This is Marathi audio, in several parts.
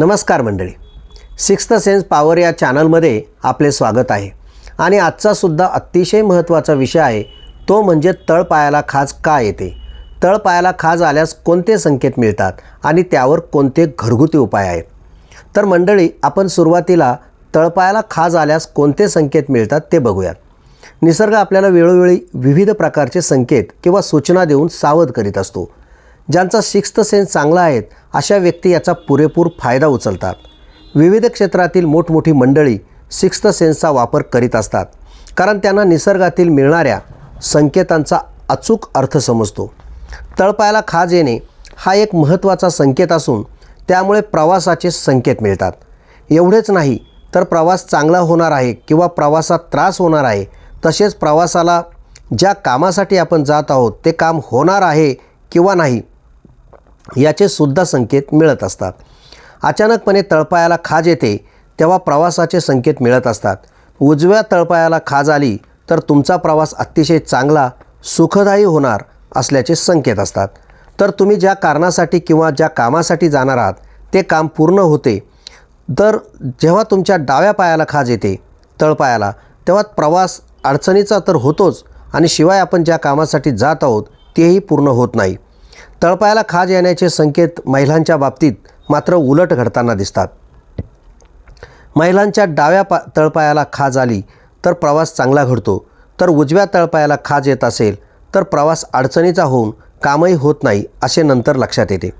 नमस्कार मंडळी. सिक्स्थ सेन्स पॉवर या चॅनलमध्ये आपले स्वागत आहे. आणि आजचासुद्धा अतिशय महत्त्वाचा विषय आहे तो म्हणजे तळपायाला खाज का येते? तळपायाला खाज आल्यास कोणते संकेत मिळतात आणि त्यावर कोणते घरगुती उपाय आहेत? तर मंडळी आपण सुरुवातीला तळपायाला खाज आल्यास कोणते संकेत मिळतात ते बघूयात. निसर्ग आपल्याला वेळोवेळी विविध प्रकारचे संकेत किंवा सूचना देऊन सावध करीत असतो. ज्यांचा सिक्स्थ सेन्स चांगला आहेत अशा व्यक्ती याचा पुरेपूर फायदा उचलतात. विविध क्षेत्रातील मोठमोठी मंडळी सिक्स्थ सेन्सचा वापर करीत असतात कारण त्यांना निसर्गातील मिळणाऱ्या संकेतांचा अचूक अर्थ समजतो. तळपायाला खाज येणे हा एक महत्त्वाचा संकेत असून त्यामुळे प्रवासाचे संकेत मिळतात. एवढेच नाही तर प्रवास चांगला होणार आहे किंवा प्रवासात त्रास होणार आहे तसेच प्रवासाला ज्या कामासाठी आपण जात आहोत ते काम होणार आहे किंवा नाही याचे सुद्धा संकेत मिळत असतात. अचानकपणे तळपायाला खाज येते तेव्हा प्रवासाचे संकेत मिळत असतात. उजव्या तळपायाला खाज आली तर तुमचा प्रवास अतिशय चांगला सुखदायी होणार असल्याचे संकेत असतात. तर तुम्ही ज्या कारणासाठी किंवा ज्या कामासाठी जाणार आहात ते काम पूर्ण होते. तर जेव्हा तुमच्या डाव्या पायाला खाज येते तळपायाला तेव्हा प्रवास अडचणीचा तर होतोच आणि शिवाय आपण ज्या कामासाठी जात आहोत तेही पूर्ण होत नाही. तळपायाला खाज येण्याचे संकेत महिलांच्या बाबतीत मात्र उलट घडताना दिसतात. महिलांच्या डाव्या पा तळपायाला खाज आली तर प्रवास चांगला घडतो. तर उजव्या तळपायाला खाज येत असेल तर प्रवास अडचणीचा होऊन कामही होत नाही असे नंतर लक्षात येते.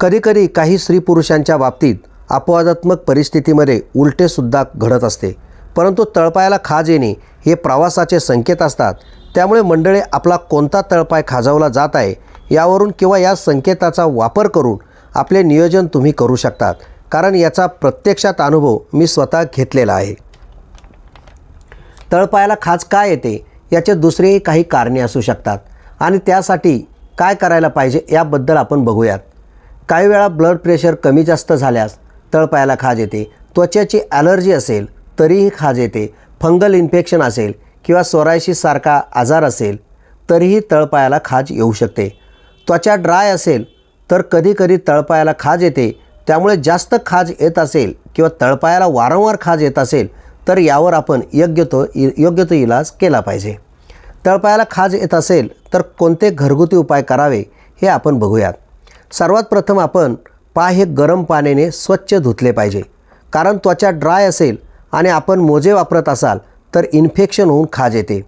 कधीकधी काही स्त्री पुरुषांच्या बाबतीत अपवादात्मक परिस्थितीमध्ये उलटेसुद्धा घडत असते. परंतु तळपायाला खाज येणे हे प्रवासाचे संकेत असतात. त्यामुळे मंडळे आपला कोणता तळपाय खाजवला जात आहे यावरून किंवा या संकेताचा वापर करून आपले नियोजन तुम्ही करू शकतात. कारण याचा प्रत्यक्षात अनुभव मी स्वतः घेतलेला आहे. तळपायाला खाज का येते? याचे दुसरेही काही कारणे असू शकतात. आणि त्यासाठी काय करायला पाहिजे याबद्दल आपण बघूयात. काही वेळा ब्लड प्रेशर कमी जास्त झाल्यास तळपायाला खाज येते. त्वचेची ॲलर्जी असेल तरीही खाज येते. फंगल इन्फेक्शन असेल किंवा स्वरायशीसारखा आजार असेल तरीही तळपायाला खाज येऊ शकते. त्वचा ड्राय असेल तर कधीकधी तळपायाला खाज येते त्यामुळे जास्त खाज येत असेल किंवा तळपायाला वारंवार खाज येत असेल तर यावर आपण योग्य तो योग्य तो इलाज केला पाहिजे. तळपायाला खाज येत असेल तर कोणते घरगुती उपाय करावे हे आपण बघूयात. सर्वात प्रथम आपण पाय हे गरम पाण्याने स्वच्छ धुतले पाहिजे. कारण त्वचा ड्राय असेल आणि आपण मोजे वापरत असाल तर इन्फेक्शन होऊन खाज येते.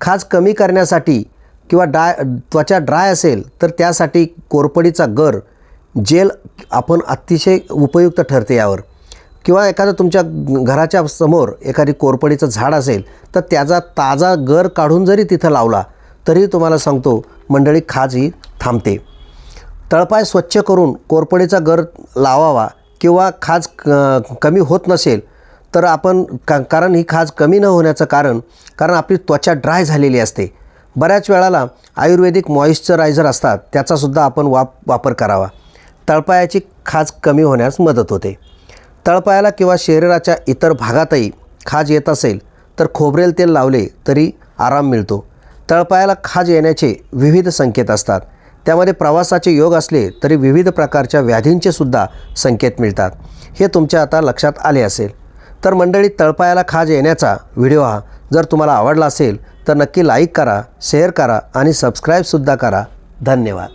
खाज कमी करण्यासाठी किंवा डाय त्वचा ड्राय असेल तर त्यासाठी कोरपडीचा गर जेल आपण अतिशय उपयुक्त ठरते यावर. किंवा एखादं तुमच्या घराच्या समोर एखादी कोरपडीचं झाड असेल तर त्याचा ताजा गर काढून जरी तिथं लावला तरी तुम्हाला सांगतो मंडळी खाज ही थांबते. तळपाय स्वच्छ करून कोरपडीचा गर लावावा किंवा खाज क कमी होत नसेल तर आपण का कारण ही खाज कमी न होण्याचं कारण कारण आपली त्वचा ड्राय झालेली असते. बऱ्याच वेळाला आयुर्वेदिक मॉइश्चरायझर असतात त्याचासुद्धा आपण वाप वापर करावा. तळपायाची खाज कमी होण्यास मदत होते. तळपायाला किंवा शरीराच्या इतर भागातही खाज येत असेल तर खोबरेल तेल लावले तरी आराम मिळतो. तळपायाला खाज येण्याचे विविध संकेत असतात. त्यामध्ये प्रवासाचे योग असले तरी विविध प्रकारच्या व्याधींचे सुद्धा संकेत मिळतात. हे तुमच्या आता लक्षात आले असेल. तर मंडळी तळपायाला खाज येण्याचा व्हिडिओ हा. जर तुम्हाला आवडला असेल तर नक्की लाईक करा शेअर करा आणि सबस्क्राईबसुद्धा करा. धन्यवाद.